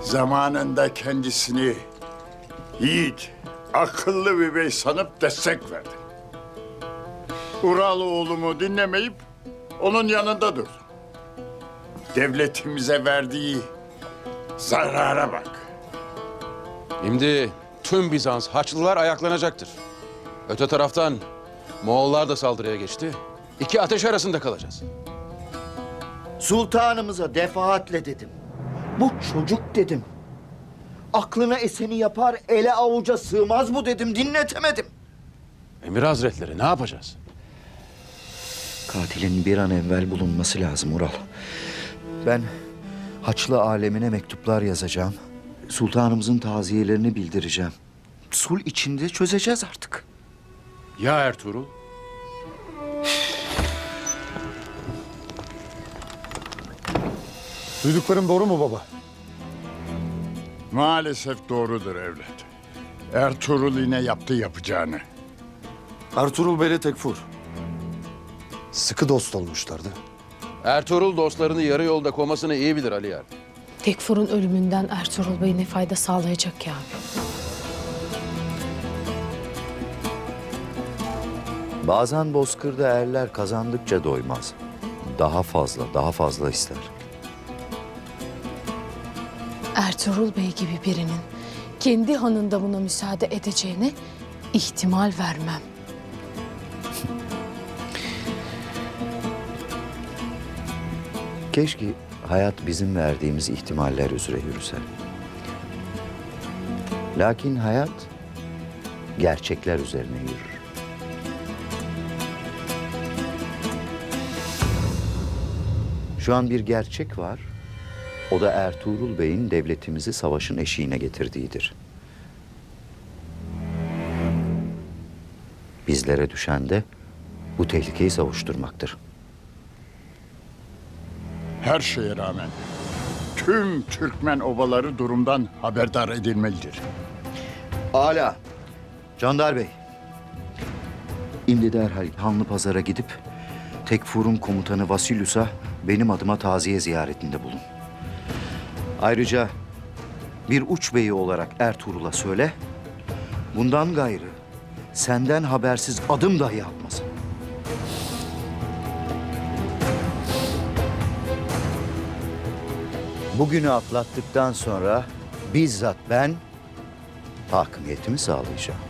Zamanında kendisini yiğit, akıllı bir bey sanıp destek verdi. Ural oğlumu dinlemeyip onun yanında durdu. Devletimize verdiği zarara bak. Şimdi tüm Bizans Haçlılar ayaklanacaktır. Öte taraftan Moğollar da saldırıya geçti. İki ateş arasında kalacağız. Sultanımıza defaatle dedim. Bu çocuk dedim. Aklına eseni yapar, ele avuca sığmaz bu dedim. Dinletemedim. Emir Hazretleri ne yapacağız? Katilin bir an evvel bulunması lazım Ural. Ben Haçlı alemine mektuplar yazacağım. Sultanımızın taziyelerini bildireceğim. Sul içinde çözeceğiz artık. Ya Ertuğrul? Duyduklarım doğru mu baba? Maalesef doğrudur evlat. Ertuğrul yine yaptı yapacağını. Ertuğrul Bey'le Tekfur. Sıkı dost olmuşlardı. Ertuğrul dostlarını yarı yolda komasını iyi bilir Ali Yer. Tekfur'un ölümünden Ertuğrul Bey ne fayda sağlayacak ki abi? Bazen bozkırda erler kazandıkça doymaz. Daha fazla, daha fazla ister. Ertuğrul Bey gibi birinin kendi hanında buna müsaade edeceğine ihtimal vermem. Keşke hayat bizim verdiğimiz ihtimaller üzere yürüse. Lakin hayat gerçekler üzerine yürür. Şu an bir gerçek var. O da Ertuğrul Bey'in devletimizi savaşın eşiğine getirdiğidir. Bizlere düşen de bu tehlikeyi savuşturmaktır. Her şeye rağmen tüm Türkmen obaları durumdan haberdar edilmelidir. Ala. Candar Bey. Şimdi derhal Hanlı Pazar'a gidip Tekfur'un komutanı Vasilyus'a benim adıma taziye ziyaretinde bulun. Ayrıca bir uç beyi olarak Ertuğrul'a söyle, bundan gayrı senden habersiz adım dahi atmasın. Bugünü atlattıktan sonra bizzat ben hakimiyetimi sağlayacağım.